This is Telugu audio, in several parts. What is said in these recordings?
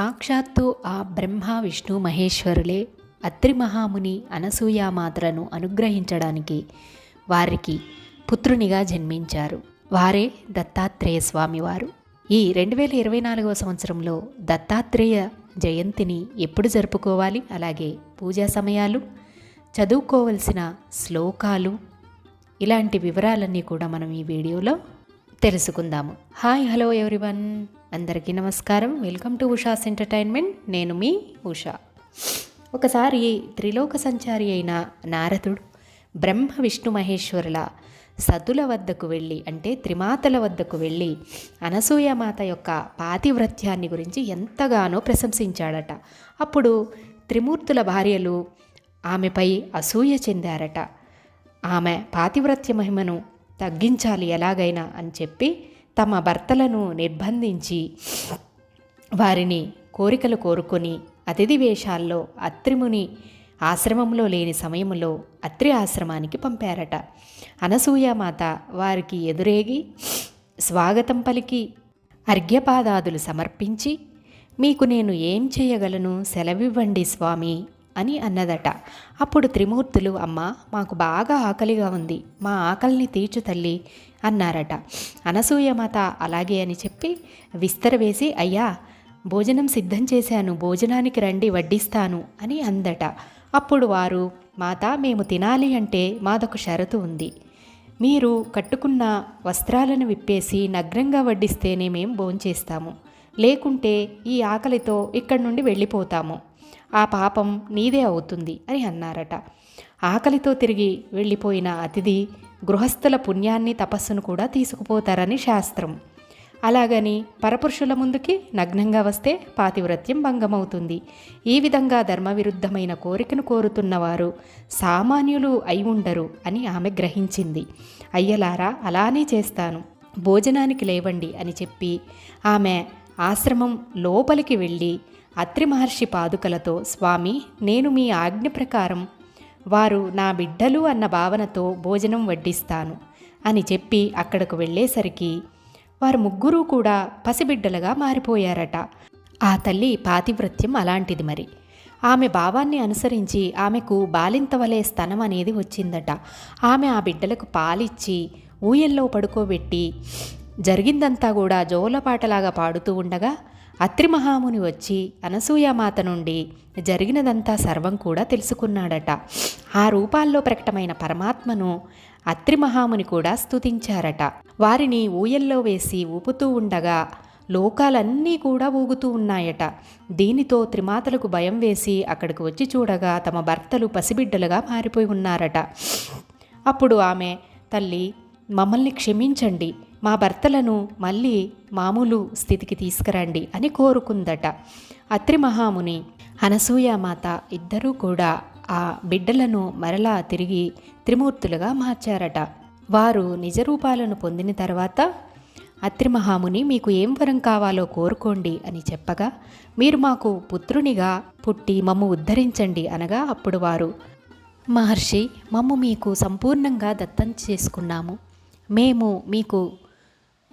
సాక్షాత్తు ఆ బ్రహ్మ విష్ణు మహేశ్వరులే అత్రి మహాముని అనసూయామాతలను అనుగ్రహించడానికి వారికి పుత్రునిగా జన్మించారు. వారే దత్తాత్రేయ స్వామివారు. ఈ రెండు వేల ఇరవై నాలుగవ సంవత్సరంలో దత్తాత్రేయ జయంతిని ఎప్పుడు జరుపుకోవాలి? అలాగే పూజా సమయాలు చదువుకోవలసిన శ్లోకాలు ఇలాంటి వివరాలన్నీ కూడా మనం ఈ వీడియోలో తెలుసుకుందాము. Hi hello everyone. అందరికీ నమస్కారం. Welcome to Usha's entertainment. నేను మీ ఉషా. ఒకసారి త్రిలోక సంచారి అయిన నారదుడు బ్రహ్మ విష్ణు మహేశ్వరుల సతుల వద్దకు వెళ్ళి అంటే త్రిమాతల వద్దకు వెళ్ళి అనసూయమాత యొక్క పాతివ్రత్యాన్ని గురించి ఎంతగానో ప్రశంసించాడట. అప్పుడు త్రిమూర్తుల భార్యలు ఆమెపై అసూయ చెందారట. ఆమె పాతివ్రత్య మహిమను తగ్గించాలి ఎలాగైనా అని చెప్పి తమ భర్తలను నిర్బంధించి వారిని కోరికలు కోరుకొని అతిథి వేషాల్లో అత్రిముని ఆశ్రమంలో లేని సమయంలో అత్రి ఆశ్రమానికి పంపారట. అనసూయమాత వారికి ఎదురేగి స్వాగతం పలికి అర్ఘ్యపాదాదులు సమర్పించి మీకు నేను ఏం చేయగలను? సెలవివ్వండి స్వామి అని అన్నదట. అప్పుడు త్రిమూర్తులు అమ్మ మాకు బాగా ఆకలిగా ఉంది. మా ఆకలిని తీర్చు తల్లి అన్నారట. అనసూయమాత అలాగే అని చెప్పి విస్తరవేసి అయ్యా భోజనం సిద్ధం చేశాను. భోజనానికి రండి వడ్డిస్తాను అని అందట. అప్పుడు వారు మాత మేము తినాలి అంటే మాదొక షరతు ఉంది. మీరు కట్టుకున్న వస్త్రాలను విప్పేసి నగ్నంగా వడ్డిస్తేనే మేము భోంచేస్తాము. లేకుంటే ఈ ఆకలితో ఇక్కడి నుండి వెళ్ళిపోతాము. ఆ పాపం నీదే అవుతుంది అని అన్నారట. ఆకలితో తిరిగి వెళ్ళిపోయిన అతిథి గృహస్థుల పుణ్యాన్ని తపస్సును కూడా తీసుకుపోతారని శాస్త్రం. అలాగని పరపురుషుల ముందుకి నగ్నంగా వస్తే పాతివ్రత్యం భంగమవుతుంది. ఈ విధంగా ధర్మవిరుద్ధమైన కోరికను కోరుతున్నవారు సామాన్యులు అయి ఉండరు అని ఆమె గ్రహించింది. అయ్యలారా అలానే చేస్తాను. భోజనానికి లేవండి అని చెప్పి ఆమె ఆశ్రమం లోపలికి వెళ్ళి అత్రి మహర్షి పాదుకలతో స్వామి నేను మీ ఆజ్ఞ ప్రకారం వారు నా బిడ్డలు అన్న భావనతో భోజనం వడ్డిస్తాను అని చెప్పి అక్కడకు వెళ్ళేసరికి వారు ముగ్గురూ కూడా పసిబిడ్డలుగా మారిపోయారట. ఆ తల్లి పాతివ్రత్యం అలాంటిది మరి. ఆమె భావాన్ని అనుసరించి ఆమెకు బాలింత వలె స్తనం అనేది వచ్చిందట. ఆమె ఆ బిడ్డలకు పాలిచ్చి ఊయల్లో పడుకోబెట్టి జరిగిందంతా కూడా జోలపాటలాగా పాడుతూ ఉండగా అత్రి మహాముని వచ్చి అనసూయమాత నుండి జరిగినదంతా సర్వం కూడా తెలుసుకున్నాడట. ఆ రూపాల్లో ప్రకటమైన పరమాత్మను అత్రి మహాముని కూడా స్తుతించారట. వారిని ఊయల్లో వేసి ఊపుతూ ఉండగా లోకాలన్నీ కూడా ఊగుతూ ఉన్నాయట. దీనితో త్రిమాతలకు భయం వేసి అక్కడికి వచ్చి చూడగా తమ భర్తలు పసిబిడ్డలుగా మారిపోయి ఉన్నారట. అప్పుడు ఆమె తల్లి మమ్మల్ని క్షమించండి. మా భర్తలను మళ్ళీ మామూలు స్థితికి తీసుకురండి అని కోరుకుందట. అత్రి మహాముని అనసూయమాత ఇద్దరూ కూడా ఆ బిడ్డలను మరలా తిరిగి త్రిమూర్తులుగా మార్చారట. వారు నిజరూపాలను పొందిన తర్వాత అత్రి మహాముని మీకు ఏం వరం కావాలో కోరుకోండి అని చెప్పగా మీరు మాకు పుత్రునిగా పుట్టి మమ్ము ఉద్ధరించండి అనగా అప్పుడు వారు మహర్షి మమ్ము మీకు సంపూర్ణంగా దత్తం చేసుకున్నాము. మేము మీకు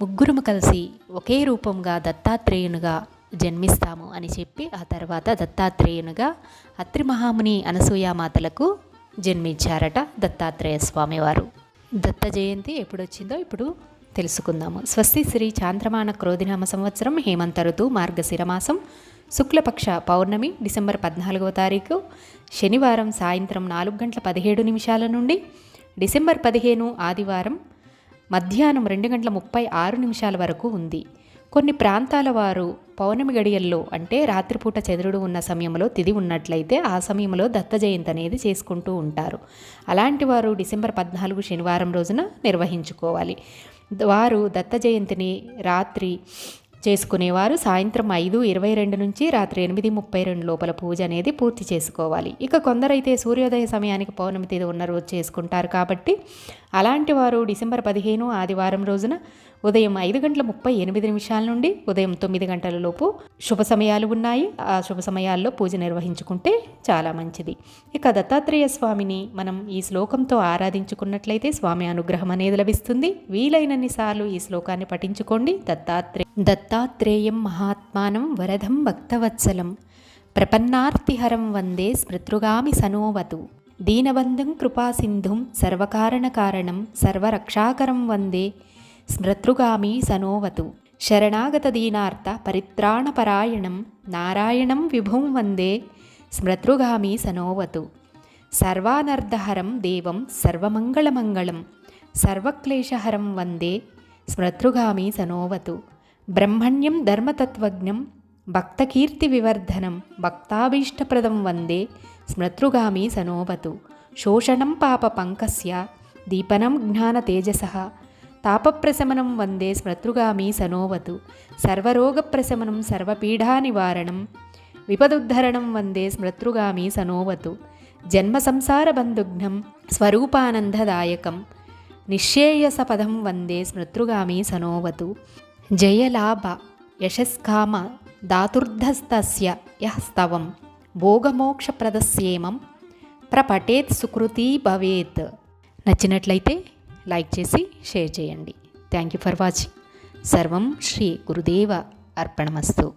ముగ్గురుము కలిసి ఒకే రూపంగా దత్తాత్రేయునిగా జన్మిస్తాము అని చెప్పి ఆ తర్వాత దత్తాత్రేయునిగా అత్రి మహాముని అనసూయామాతలకు జన్మించారట దత్తాత్రేయ స్వామివారు. దత్త జయంతి ఎప్పుడొచ్చిందో ఇప్పుడు తెలుసుకుందాము. స్వస్తి శ్రీ చాంద్రమాన క్రోధినామ సంవత్సరం హేమంత ఋతు మార్గశిరమాసం శుక్లపక్ష పౌర్ణమి డిసెంబర్ పద్నాలుగవ తారీఖు శనివారం సాయంత్రం నాలుగు గంటల పదిహేడు నిమిషాల నుండి డిసెంబర్ పదిహేను ఆదివారం మధ్యాహ్నం రెండు గంటల ముప్పై ఆరు నిమిషాల వరకు ఉంది. కొన్ని ప్రాంతాల వారు పౌర్ణమి గడియల్లో అంటే రాత్రిపూట చంద్రుడు ఉన్న సమయంలో తిది ఉన్నట్లయితే ఆ సమయంలో దత్త జయంతి అనేది చేసుకుంటూ ఉంటారు. అలాంటి వారు డిసెంబర్ పద్నాలుగు శనివారం రోజున నిర్వహించుకోవాలి. వారు దత్త జయంతిని రాత్రి చేసుకునేవారు. సాయంత్రం ఐదు ఇరవై రెండు నుంచి రాత్రి ఎనిమిది ముప్పై రెండు లోపల పూజ అనేది పూర్తి చేసుకోవాలి. ఇక కొందరైతే సూర్యోదయ సమయానికి పౌర్ణమి తేదీ ఉన్న రోజు చేసుకుంటారు కాబట్టి అలాంటి వారు డిసెంబర్ పదిహేను ఆదివారం రోజున ఉదయం ఐదు గంటల ముప్పై ఎనిమిది నిమిషాల నుండి ఉదయం తొమ్మిది గంటల లోపు శుభ సమయాలు ఉన్నాయి. ఆ శుభ సమయాల్లో పూజ నిర్వహించుకుంటే చాలా మంచిది. ఇక దత్తాత్రేయ స్వామిని మనం ఈ శ్లోకంతో ఆరాధించుకున్నట్లయితే స్వామి అనుగ్రహం అనేది లభిస్తుంది. వీలైనన్ని సార్లు ఈ శ్లోకాన్ని పఠించుకోండి. దత్తాత్రేయ దత్తాత్రేయం మహాత్మానం వరదం భక్తవత్సలం. ప్రపన్నార్తిహరం వందే స్మృతృగామి సనోవతు. దీనబంధం కృపాసింధుం సర్వకారణకారణం సర్వరక్షాకరం వందే స్మృతృగామి సనోవతు. శరణాగత దీనార్త పరిత్రాణపరాయణం నారాయణం విభుం వందే స్మృతృగామి సనోవతు. సర్వానర్ధహరం దేవం సర్వమంగళమంగళం సర్వక్లేశహరం వందే స్మృతృగామి సనోవతు. బ్రహ్మణ్యం ధర్మతత్వజ్ఞం భక్తకీర్తి వివర్ధనం భక్తాభీష్టప్రదం వందే స్మృతృగామి సనోవతు. శోషణం పాప పంకస్య దీపనం జ్ఞానతేజస తాపప్రశమనం వందే స్మృతృగామి సనోవతు సర్వరోగప్రశమనం సర్వపీఢానివారణం విపదుద్ధరణం వందే స్మృతృగామి సనోవతు జన్మ సంసార బంధుఘ్నం స్వరూపానందదాయకం నిశ్చేయసపదం వందే స్మృతృగామి సనోవతు జయలాభ యశస్కామ దాతుర్ధస్తస్య యః భోగమోక్షప్రదస్యేమం ప్రపటేత్ సుకృతీ భవేత్ నచ్చినట్లయితే లైక్ చేసి షేర్ చేయండి. Thank you for watching. సర్వం శ్రీ గురుదేవ అర్పణమస్తు.